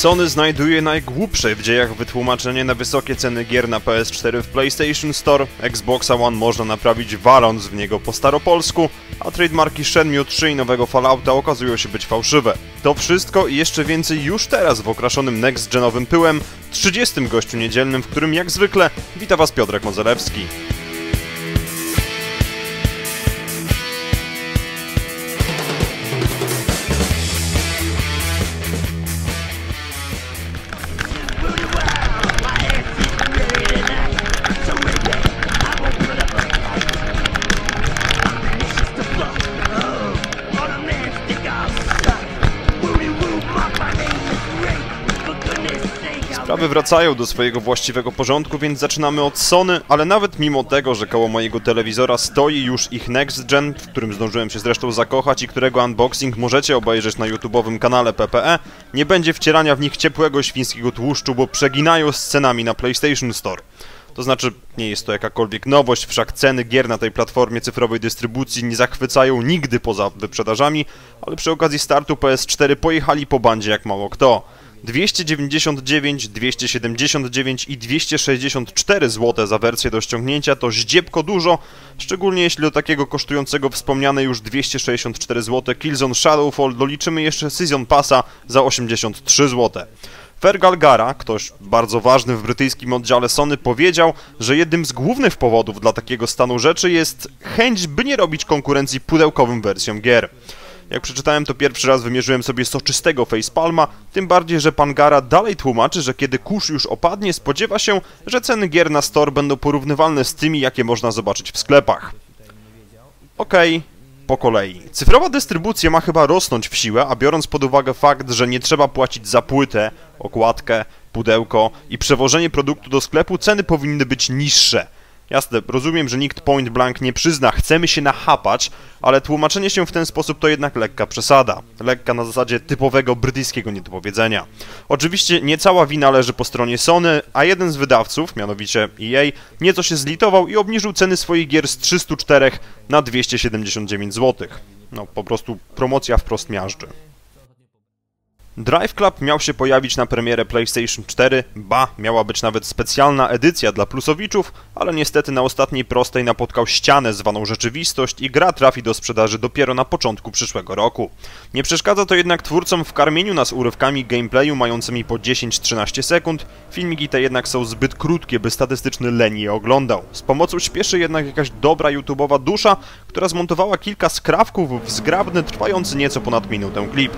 Sony znajduje najgłupsze w dziejach wytłumaczenie na wysokie ceny gier na PS4 w PlayStation Store, Xboxa One można naprawić waląc w niego po staropolsku, a trademarki Shenmue 3 i nowego Fallouta okazują się być fałszywe. To wszystko i jeszcze więcej już teraz w okraszonym next-genowym pyłem, 30 gościu niedzielnym, w którym jak zwykle wita Was Piotrek Modzelewski. Sprawy wracają do swojego właściwego porządku, więc zaczynamy od Sony, ale nawet mimo tego, że koło mojego telewizora stoi już ich Next Gen, w którym zdążyłem się zresztą zakochać i którego unboxing możecie obejrzeć na YouTube'owym kanale PPE, nie będzie wcierania w nich ciepłego świńskiego tłuszczu, bo przeginają scenami na PlayStation Store. To znaczy, nie jest to jakakolwiek nowość, wszak ceny gier na tej platformie cyfrowej dystrybucji nie zachwycają nigdy poza wyprzedażami, ale przy okazji startu PS4 pojechali po bandzie jak mało kto. 299, 279 i 264 zł za wersję do ściągnięcia to zdziebko dużo, szczególnie jeśli do takiego kosztującego wspomniane już 264 zł Killzone Shadowfall doliczymy jeszcze Season Passa za 83 zł. Fergal Gara, ktoś bardzo ważny w brytyjskim oddziale Sony, powiedział, że jednym z głównych powodów dla takiego stanu rzeczy jest chęć, by nie robić konkurencji pudełkowym wersjom gier. Jak przeczytałem to pierwszy raz wymierzyłem sobie soczystego facepalma, tym bardziej, że pan Gara dalej tłumaczy, że kiedy kurz już opadnie, spodziewa się, że ceny gier na store będą porównywalne z tymi, jakie można zobaczyć w sklepach. Okej, okay, po kolei. Cyfrowa dystrybucja ma chyba rosnąć w siłę, a biorąc pod uwagę fakt, że nie trzeba płacić za płytę, okładkę, pudełko i przewożenie produktu do sklepu, ceny powinny być niższe. Jasne, rozumiem, że nikt point blank nie przyzna, chcemy się nachapać, ale tłumaczenie się w ten sposób to jednak lekka przesada. Lekka na zasadzie typowego brytyjskiego niedopowiedzenia. Oczywiście nie cała wina leży po stronie Sony, a jeden z wydawców, mianowicie EA, nieco się zlitował i obniżył ceny swoich gier z 304 na 279 zł. No, po prostu promocja wprost miażdży. Drive Club miał się pojawić na premierę PlayStation 4, ba, miała być nawet specjalna edycja dla plusowiczów, ale niestety na ostatniej prostej napotkał ścianę zwaną rzeczywistość i gra trafi do sprzedaży dopiero na początku przyszłego roku. Nie przeszkadza to jednak twórcom w karmieniu nas urywkami gameplayu mającymi po 10-13 sekund, filmiki te jednak są zbyt krótkie, by statystyczny leni je oglądał. Z pomocą śpieszy jednak jakaś dobra YouTube'owa dusza, która zmontowała kilka skrawków w zgrabny, trwający nieco ponad minutę klip.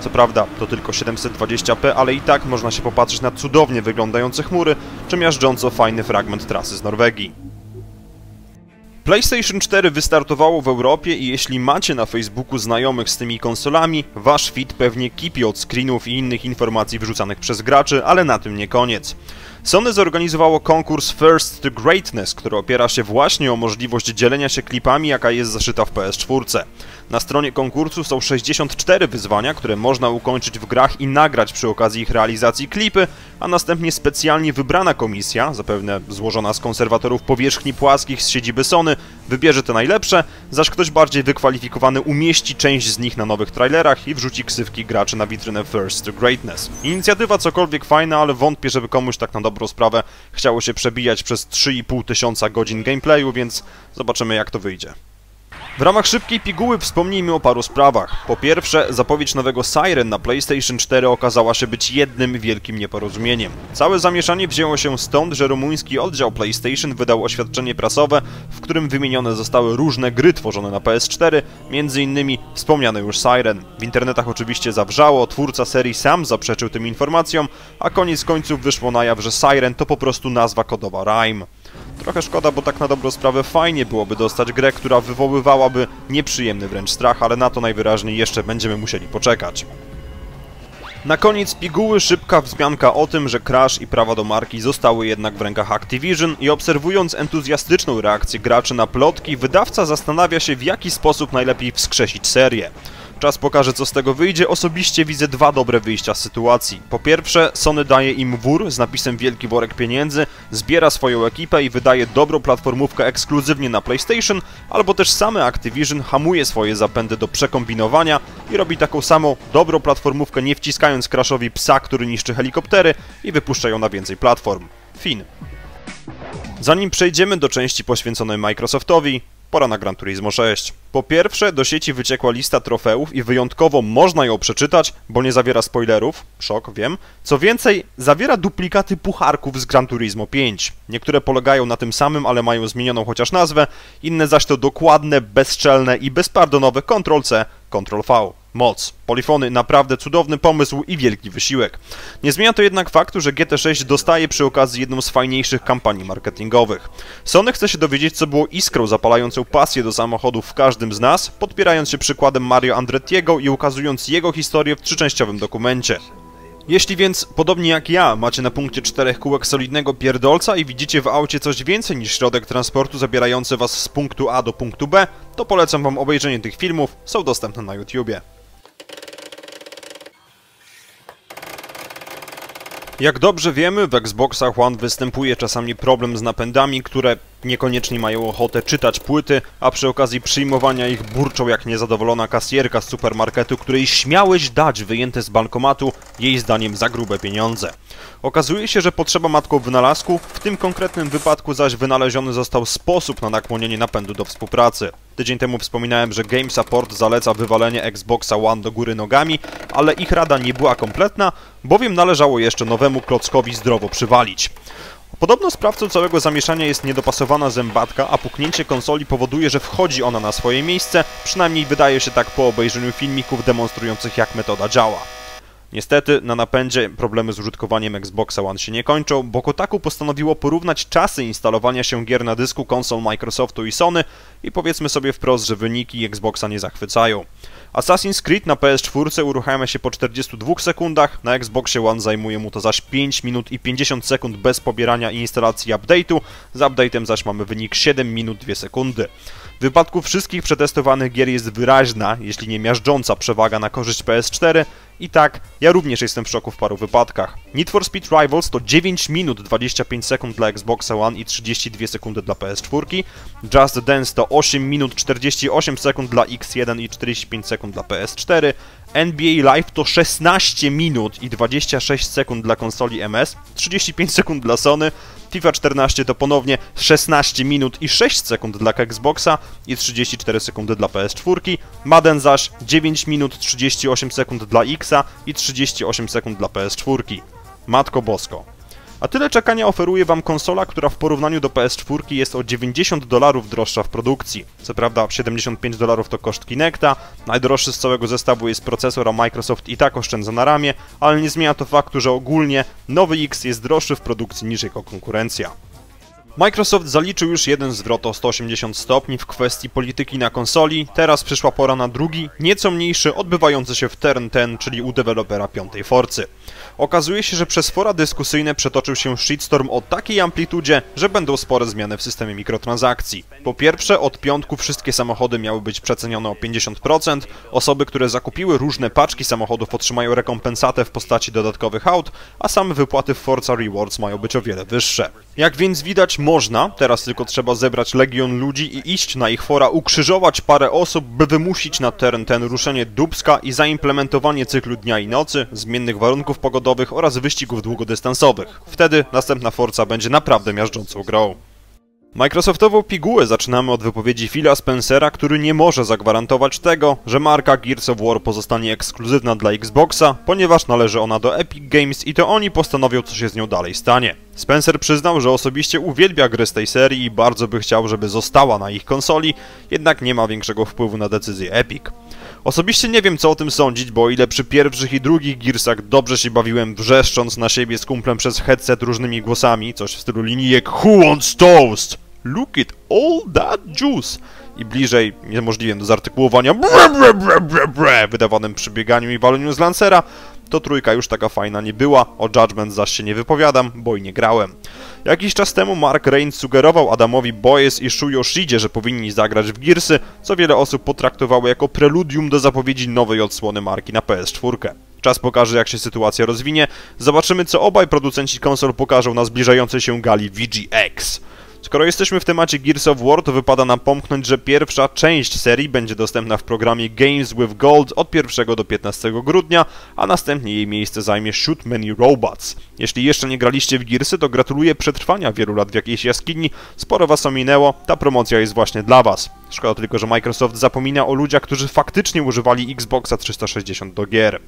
Co prawda to tylko 720p, ale i tak można się popatrzeć na cudownie wyglądające chmury, czy miażdżąco fajny fragment trasy z Norwegii. PlayStation 4 wystartowało w Europie i jeśli macie na Facebooku znajomych z tymi konsolami, wasz feed pewnie kipi od screenów i innych informacji wrzucanych przez graczy, ale na tym nie koniec. Sony zorganizowało konkurs First to Greatness, który opiera się właśnie o możliwość dzielenia się klipami, jaka jest zaszyta w PS4. Na stronie konkursu są 64 wyzwania, które można ukończyć w grach i nagrać przy okazji ich realizacji klipy, a następnie specjalnie wybrana komisja, zapewne złożona z konserwatorów powierzchni płaskich z siedziby Sony, wybierze te najlepsze, zaś ktoś bardziej wykwalifikowany umieści część z nich na nowych trailerach i wrzuci ksywki graczy na witrynę First to Greatness. Inicjatywa cokolwiek fajna, ale wątpię, żeby komuś tak na dobrą sprawę chciało się przebijać przez 3,5 tysiąca godzin gameplayu, więc zobaczymy jak to wyjdzie. W ramach szybkiej piguły wspomnijmy o paru sprawach. Po pierwsze, zapowiedź nowego Siren na PlayStation 4 okazała się być jednym wielkim nieporozumieniem. Całe zamieszanie wzięło się stąd, że rumuński oddział PlayStation wydał oświadczenie prasowe, w którym wymienione zostały różne gry tworzone na PS4, m.in. wspomniane już Siren. W internetach oczywiście zawrzało, twórca serii sam zaprzeczył tym informacjom, a koniec końców wyszło na jaw, że Siren to po prostu nazwa kodowa Rime. Trochę szkoda, bo tak na dobrą sprawę fajnie byłoby dostać grę, która wywoływałaby nieprzyjemny wręcz strach, ale na to najwyraźniej jeszcze będziemy musieli poczekać. Na koniec piguły szybka wzmianka o tym, że Crash i prawa do marki zostały jednak w rękach Activision i obserwując entuzjastyczną reakcję graczy na plotki, wydawca zastanawia się w jaki sposób najlepiej wskrzesić serię. Czas pokaże co z tego wyjdzie, osobiście widzę dwa dobre wyjścia z sytuacji. Po pierwsze, Sony daje im wór z napisem wielki worek pieniędzy, zbiera swoją ekipę i wydaje dobrą platformówkę ekskluzywnie na PlayStation, albo też same Activision hamuje swoje zapędy do przekombinowania i robi taką samą dobrą platformówkę nie wciskając Crashowi psa, który niszczy helikoptery i wypuszcza ją na więcej platform. Fin. Zanim przejdziemy do części poświęconej Microsoftowi, pora na Gran Turismo 6. Po pierwsze, do sieci wyciekła lista trofeów i wyjątkowo można ją przeczytać, bo nie zawiera spoilerów, szok, wiem. Co więcej, zawiera duplikaty pucharków z Gran Turismo 5. Niektóre polegają na tym samym, ale mają zmienioną chociaż nazwę, inne zaś to dokładne, bezczelne i bezpardonowe Ctrl-C, Ctrl-V. Moc. Polifony naprawdę cudowny pomysł i wielki wysiłek. Nie zmienia to jednak faktu, że GT6 dostaje przy okazji jedną z fajniejszych kampanii marketingowych. Sony chce się dowiedzieć, co było iskrą zapalającą pasję do samochodów w każdym z nas, podpierając się przykładem Mario Andrettiego i ukazując jego historię w trzyczęściowym dokumencie. Jeśli więc, podobnie jak ja, macie na punkcie czterech kółek solidnego pierdolca i widzicie w aucie coś więcej niż środek transportu zabierający was z punktu A do punktu B, to polecam wam obejrzenie tych filmów, są dostępne na YouTubie. Jak dobrze wiemy, w Xboxach One występuje czasami problem z napędami, które niekoniecznie mają ochotę czytać płyty, a przy okazji przyjmowania ich burczą jak niezadowolona kasjerka z supermarketu, której śmiałeś dać wyjęte z bankomatu, jej zdaniem za grube pieniądze. Okazuje się, że potrzeba matką wynalazku, w tym konkretnym wypadku zaś wynaleziony został sposób na nakłonienie napędu do współpracy. Tydzień temu wspominałem, że Game Support zaleca wywalenie Xboxa One do góry nogami, ale ich rada nie była kompletna, bowiem należało jeszcze nowemu klockowi zdrowo przywalić. Podobno sprawcą całego zamieszania jest niedopasowana zębatka, a puknięcie konsoli powoduje, że wchodzi ona na swoje miejsce, przynajmniej wydaje się tak po obejrzeniu filmików demonstrujących jak metoda działa. Niestety, na napędzie problemy z użytkowaniem Xboxa One się nie kończą, bo Kotaku postanowiło porównać czasy instalowania się gier na dysku konsol Microsoftu i Sony i powiedzmy sobie wprost, że wyniki Xboxa nie zachwycają. Assassin's Creed na PS4 uruchamia się po 42 sekundach, na Xboxie One zajmuje mu to zaś 5 minut i 50 sekund bez pobierania i instalacji update'u, z update'em zaś mamy wynik 7 minut 2 sekundy. W wypadku wszystkich przetestowanych gier jest wyraźna, jeśli nie miażdżąca przewaga na korzyść PS4 i tak, ja również jestem w szoku w paru wypadkach. Need for Speed Rivals to 9 minut 25 sekund dla Xboxa One i 32 sekundy dla PS4, Just Dance to 8 minut 48 sekund dla X1 i 45 sekund dla PS4, NBA Live to 16 minut i 26 sekund dla konsoli MS, 35 sekund dla Sony, FIFA 14 to ponownie 16 minut i 6 sekund dla Xboxa i 34 sekundy dla PS4, Madden zaś 9 minut 38 sekund dla Xa i 38 sekund dla PS4. Matko Bosko. A tyle czekania oferuje Wam konsola, która w porównaniu do PS4 jest o 90 dolarów droższa w produkcji. Co prawda 75 dolarów to koszt Kinecta, najdroższy z całego zestawu jest procesor, a Microsoft i tak oszczędza na ramię, ale nie zmienia to faktu, że ogólnie nowy X jest droższy w produkcji niż jego konkurencja. Microsoft zaliczył już jeden zwrot o 180 stopni w kwestii polityki na konsoli, teraz przyszła pora na drugi, nieco mniejszy, odbywający się w Turn 10, czyli u dewelopera piątej Forcy. Okazuje się, że przez fora dyskusyjne przetoczył się shitstorm o takiej amplitudzie, że będą spore zmiany w systemie mikrotransakcji. Po pierwsze, od piątku wszystkie samochody miały być przecenione o 50%, osoby, które zakupiły różne paczki samochodów otrzymają rekompensatę w postaci dodatkowych aut, a same wypłaty w Forza Rewards mają być o wiele wyższe. Jak więc widać można, teraz tylko trzeba zebrać legion ludzi i iść na ich fora, ukrzyżować parę osób, by wymusić na teren ten ruszenie Dubska i zaimplementowanie cyklu dnia i nocy, zmiennych warunków pogodowych oraz wyścigów długodystansowych. Wtedy następna Forza będzie naprawdę miażdżącą grą. Microsoftową pigułę zaczynamy od wypowiedzi Phila Spencera, który nie może zagwarantować tego, że marka Gears of War pozostanie ekskluzywna dla Xboxa, ponieważ należy ona do Epic Games i to oni postanowią, co się z nią dalej stanie. Spencer przyznał, że osobiście uwielbia gry z tej serii i bardzo by chciał, żeby została na ich konsoli, jednak nie ma większego wpływu na decyzję Epic. Osobiście nie wiem co o tym sądzić, bo o ile przy pierwszych i drugich Gearsach dobrze się bawiłem wrzeszcząc na siebie z kumplem przez headset różnymi głosami, coś w stylu linijek Who wants toast? Look at all that juice! I bliżej niemożliwym do zartykułowania bre, bre, bre, bre, bre, wydawanym przy bieganiu i waleniu z lancera, to trójka już taka fajna nie była, o Judgment zaś się nie wypowiadam, bo i nie grałem. Jakiś czas temu Mark Reigns sugerował Adamowi Boyes i Shu Yoshidzie, że powinni zagrać w Gearsy, co wiele osób potraktowało jako preludium do zapowiedzi nowej odsłony marki na PS4. Czas pokaże jak się sytuacja rozwinie, zobaczymy co obaj producenci konsol pokażą na zbliżającej się gali VGX. Skoro jesteśmy w temacie Gears of War, to wypada nam pomknąć, że pierwsza część serii będzie dostępna w programie Games with Gold od 1 do 15 grudnia, a następnie jej miejsce zajmie Shoot Many Robots. Jeśli jeszcze nie graliście w Gearsy, to gratuluję przetrwania wielu lat w jakiejś jaskini, sporo was ominęło, ta promocja jest właśnie dla was. Szkoda tylko, że Microsoft zapomina o ludziach, którzy faktycznie używali Xboxa 360 do gier.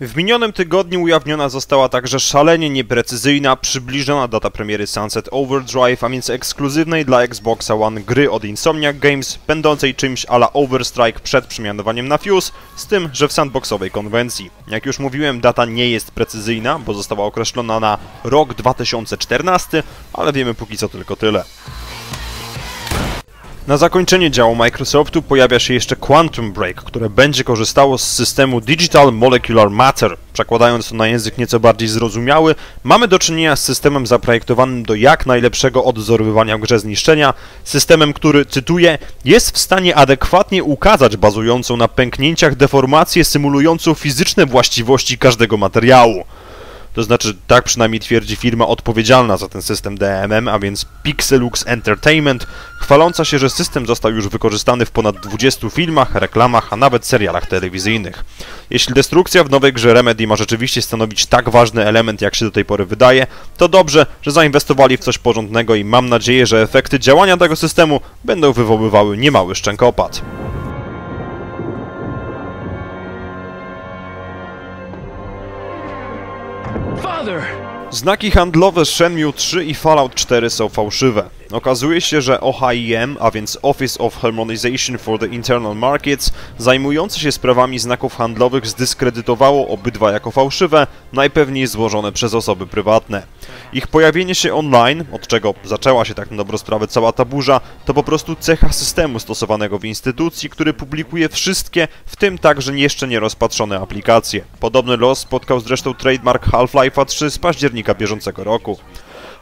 W minionym tygodniu ujawniona została także szalenie nieprecyzyjna, przybliżona data premiery Sunset Overdrive, a więc ekskluzywnej dla Xboxa One gry od Insomniac Games, będącej czymś ala Overstrike przed przemianowaniem na Fuse, z tym, że w sandboxowej konwencji. Jak już mówiłem, data nie jest precyzyjna, bo została określona na rok 2014, ale wiemy póki co tylko tyle. Na zakończenie działu Microsoftu pojawia się jeszcze Quantum Break, które będzie korzystało z systemu Digital Molecular Matter. Przekładając to na język nieco bardziej zrozumiały, mamy do czynienia z systemem zaprojektowanym do jak najlepszego odwzorowywania w grze zniszczenia, systemem, który, cytuję, jest w stanie adekwatnie ukazać bazującą na pęknięciach deformację symulującą fizyczne właściwości każdego materiału. To znaczy, tak przynajmniej twierdzi firma odpowiedzialna za ten system DMM, a więc Pixelux Entertainment, chwaląca się, że system został już wykorzystany w ponad 20 filmach, reklamach, a nawet serialach telewizyjnych. Jeśli destrukcja w nowej grze Remedy ma rzeczywiście stanowić tak ważny element, jak się do tej pory wydaje, to dobrze, że zainwestowali w coś porządnego i mam nadzieję, że efekty działania tego systemu będą wywoływały niemały szczękopad. Father! Znaki handlowe Shenmue 3 i Fallout 4 są fałszywe. Okazuje się, że OHIM, a więc Office of Harmonization for the Internal Markets, zajmujące się sprawami znaków handlowych zdyskredytowało obydwa jako fałszywe, najpewniej złożone przez osoby prywatne. Ich pojawienie się online, od czego zaczęła się tak na dobrą sprawę cała ta burza, to po prostu cecha systemu stosowanego w instytucji, który publikuje wszystkie, w tym także jeszcze nierozpatrzone aplikacje. Podobny los spotkał zresztą trademark Half-Life'a 3 z października bieżącego roku.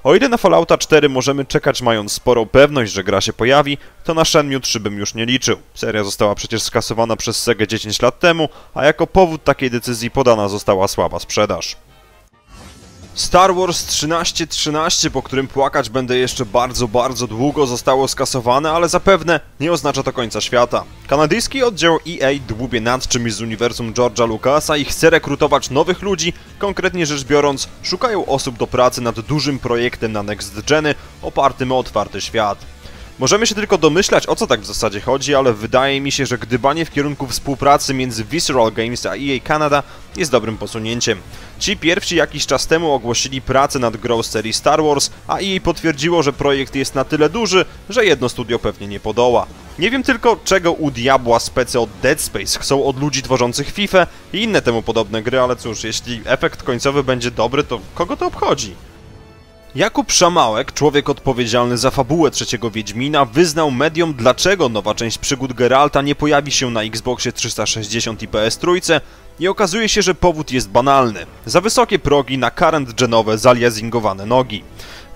O ile na Fallouta 4 możemy czekać mając sporą pewność, że gra się pojawi, to na Shenmue 3 bym już nie liczył. Seria została przecież skasowana przez Sega 10 lat temu, a jako powód takiej decyzji podana została słaba sprzedaż. Star Wars 1313, po którym płakać będę jeszcze bardzo, bardzo długo, zostało skasowane, ale zapewne nie oznacza to końca świata. Kanadyjski oddział EA dłubie nad czymś z uniwersum George'a Lucasa i chce rekrutować nowych ludzi, konkretnie rzecz biorąc, szukają osób do pracy nad dużym projektem na Next Geny opartym o otwarty świat. Możemy się tylko domyślać, o co tak w zasadzie chodzi, ale wydaje mi się, że gdybanie w kierunku współpracy między Visceral Games a EA Canada jest dobrym posunięciem. Ci pierwsi jakiś czas temu ogłosili pracę nad grą serii Star Wars, a EA potwierdziło, że projekt jest na tyle duży, że jedno studio pewnie nie podoła. Nie wiem tylko, czego u diabła specy od Dead Space chcą od ludzi tworzących FIFA i inne temu podobne gry, ale cóż, jeśli efekt końcowy będzie dobry, to kogo to obchodzi? Jakub Szamałek, człowiek odpowiedzialny za fabułę trzeciego Wiedźmina, wyznał mediom, dlaczego nowa część przygód Geralta nie pojawi się na Xboxie 360 i PS3 i okazuje się, że powód jest banalny. Za wysokie progi na current-genowe zaliazingowane nogi.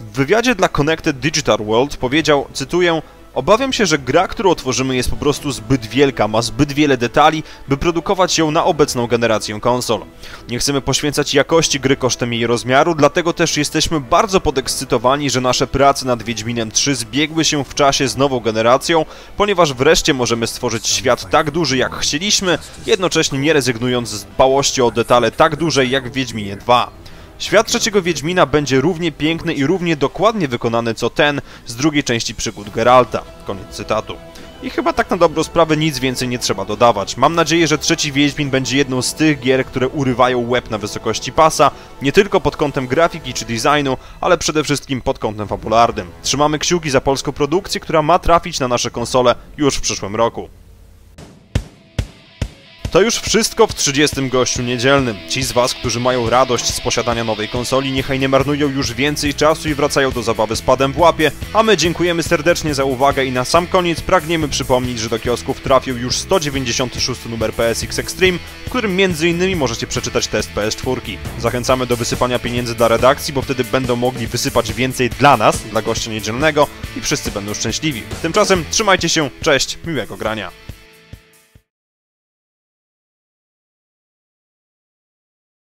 W wywiadzie dla Connected Digital World powiedział, cytuję, Obawiam się, że gra, którą tworzymy jest po prostu zbyt wielka, ma zbyt wiele detali, by produkować ją na obecną generację konsol. Nie chcemy poświęcać jakości gry kosztem jej rozmiaru, dlatego też jesteśmy bardzo podekscytowani, że nasze prace nad Wiedźminem 3 zbiegły się w czasie z nową generacją, ponieważ wreszcie możemy stworzyć świat tak duży jak chcieliśmy, jednocześnie nie rezygnując z dbałości o detale tak dużej jak w Wiedźminie 2. Świat trzeciego Wiedźmina będzie równie piękny i równie dokładnie wykonany co ten z drugiej części przygód Geralta. Koniec cytatu. I chyba tak na dobrą sprawę nic więcej nie trzeba dodawać. Mam nadzieję, że trzeci Wiedźmin będzie jedną z tych gier, które urywają łeb na wysokości pasa, nie tylko pod kątem grafiki czy designu, ale przede wszystkim pod kątem fabularnym. Trzymamy kciuki za polską produkcję, która ma trafić na nasze konsole już w przyszłym roku. To już wszystko w 30 gościu niedzielnym. Ci z Was, którzy mają radość z posiadania nowej konsoli, niechaj nie marnują już więcej czasu i wracają do zabawy z padem w łapie, a my dziękujemy serdecznie za uwagę i na sam koniec pragniemy przypomnieć, że do kiosków trafił już 196 numer PSX Extreme, w którym m.in. możecie przeczytać test PS4. Zachęcamy do wysypania pieniędzy dla redakcji, bo wtedy będą mogli wysypać więcej dla nas, dla gościa niedzielnego i wszyscy będą szczęśliwi. Tymczasem trzymajcie się, cześć, miłego grania.